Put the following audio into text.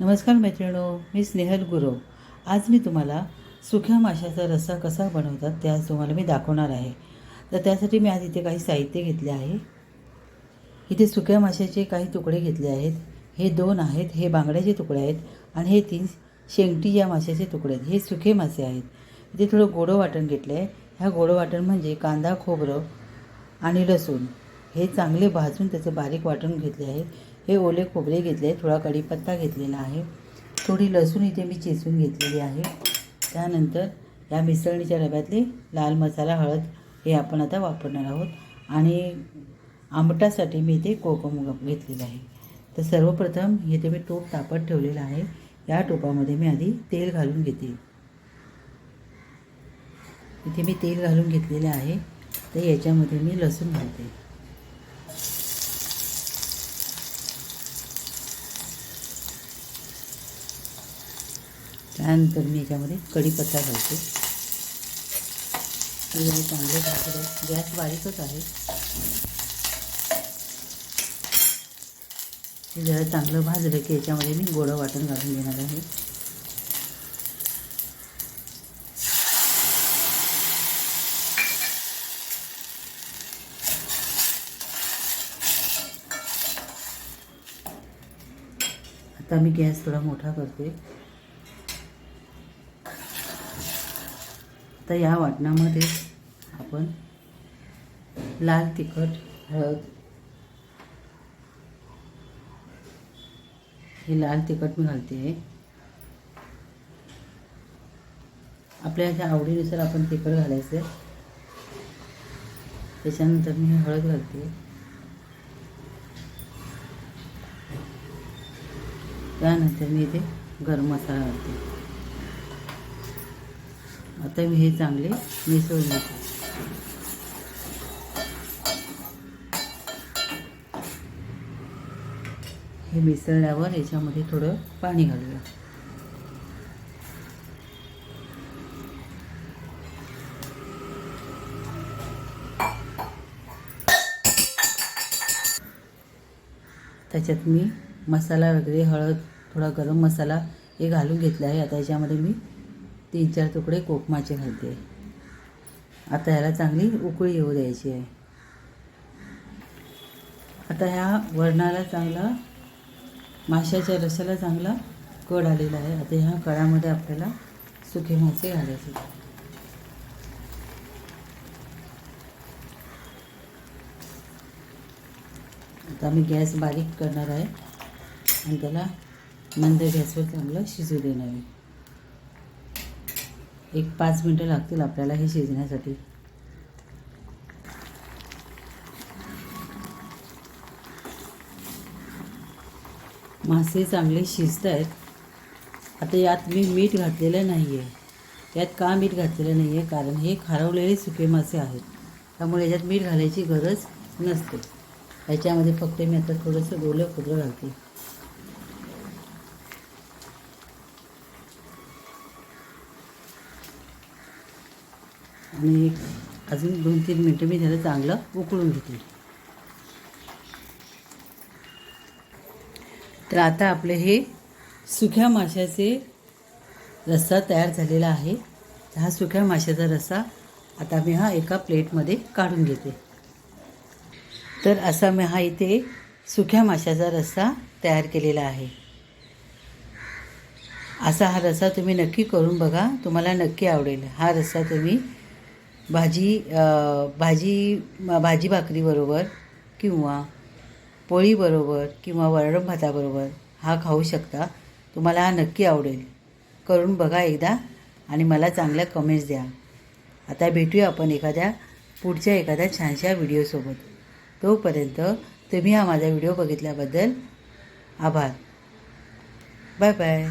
नमस्कार मैत्रिणो मी स्नेहल गुरव आज मी तुम्हाला सुक्या माशाचा रस्सा कसा बनवतात ते आज तुम्हाला मी दाखवणार आहे. तर त्यासाठी मी आज इथे काही साहित्य घेतले आहे. इथे सुक्या माशाचे काही तुकडे घेतले आहेत. हे दोन आहेत हे बांगड्याचे तुकडे आहेत आणि हे तीन शेंगटी या माशाचे तुकडे आहेत. हे सुके मासे आहेत. इथे थोडं गोडं वाटण घेतलं आहे. ह्या गोडं वाटण म्हणजे कांदा खोबरं आणि लसूण. हे चांगले भाजून त्याचं बारीक वाटण घेतले आहे. हे ओले खोबरे घेतले थोडा कढीपत्ता घेतलेला आहे. थोडी लसूण इथे मी चेचून घेतलेली आहे. त्यानंतर या मिसळणीच्या डब्यातले लाल मसाला हळद हे आपण आता वापरणार आहोत. आणि आंबटासाठी मी इथे कोकम घेतलेलं आहे. तर सर्वप्रथम इथे मी टोप तापत ठेवलेलं आहे. या टोपामध्ये मी आधी तेल घालून घेते. इथे मी तेल घालून घेतलेले आहे. तर याच्यामध्ये मी लसूण घालते. त्यानंतर मी याच्यामध्ये कढीपत्ता घालते. हे जरा चांगलं भाजलं. गॅस बारीकच आहे. हे जरा चांगलं भाजलं की याच्यामध्ये मी गोडं वाटण घालून घेणार आहे. आता मी गॅस थोडा मोठा करते. तर या वाटणामध्ये आपण लाल तिखट हळद हे लाल तिखट मी घालते. आहे आपल्या ह्या आवडीनुसार आपण तिखट घालायचं त्याच्यानंतर मी हळद घालते. त्यानंतर मी इथे गरम मसाला घालते. आता मी हे चांगले मिसळून घेते. हे मिसळल्यावर याच्यामध्ये थोडं पाणी घालूया. त्याच्यात मी मसाला वगैरे हळद थोडा गरम मसाला हे घालून घेतला आहे. आता याच्यामध्ये मी तीन चार तुकडे कोकमाचे घालते. आता ह्याला चांगली उकळी येऊ द्यायची आहे. आता ह्या वरणाला चांगला माशाच्या रसाला चांगला कड आलेला आहे. आता ह्या कडामध्ये आपल्याला सुके मासे घालायचे. आता मी गॅस बारीक करणार आहे आणि त्याला मंद गॅसवर चांगलं शिजू देणार आहे. एक पाच मिनटं लागतील आपल्याला हे शिजण्यासाठी. मासे चांगले शिजत आहेत आता यात मी मीठ घातलेलं नाही आहे यात का मीठ घातलेलं नाही आहे कारण हे खारवलेले सुके मासे आहेत. त्यामुळे याच्यात मीठ घालायची गरज नसते. याच्यामध्ये फक्त मी आता थोडंसं गोलं खोबरं घालते. आणि एक अजून दोन तीन मिनटं मी त्याला चांगलं उकळून घेते. तर आता आपले हे सुक्या माशाचे रस्सा तयार झालेला आहे. हा सुक्या माशाचा रस्सा आता मी हा एका प्लेटमध्ये काढून घेते. तर असा मी हा इथे सुक्या माशाचा रस्सा तयार केलेला आहे. असा हा रस्सा तुम्ही नक्की करून बघा. तुम्हाला नक्की आवडेल. हा रस्सा तुम्ही भाजी भाजी भाजी भाकरीबरोबर किंवा पोळीबरोबर किंवा वरण भाताबरोबर हा खाऊ शकता. तुम्हाला हा नक्की आवडेल. करून बघा एकदा आणि मला चांगल्या कमेंट्स द्या. आता भेटूया आपण एखाद्या पुढच्या एखाद्या छानशा व्हिडिओसोबत तोपर्यंत तुम्ही हा माझा व्हिडिओ बघितल्याबद्दल आभार. Bye bye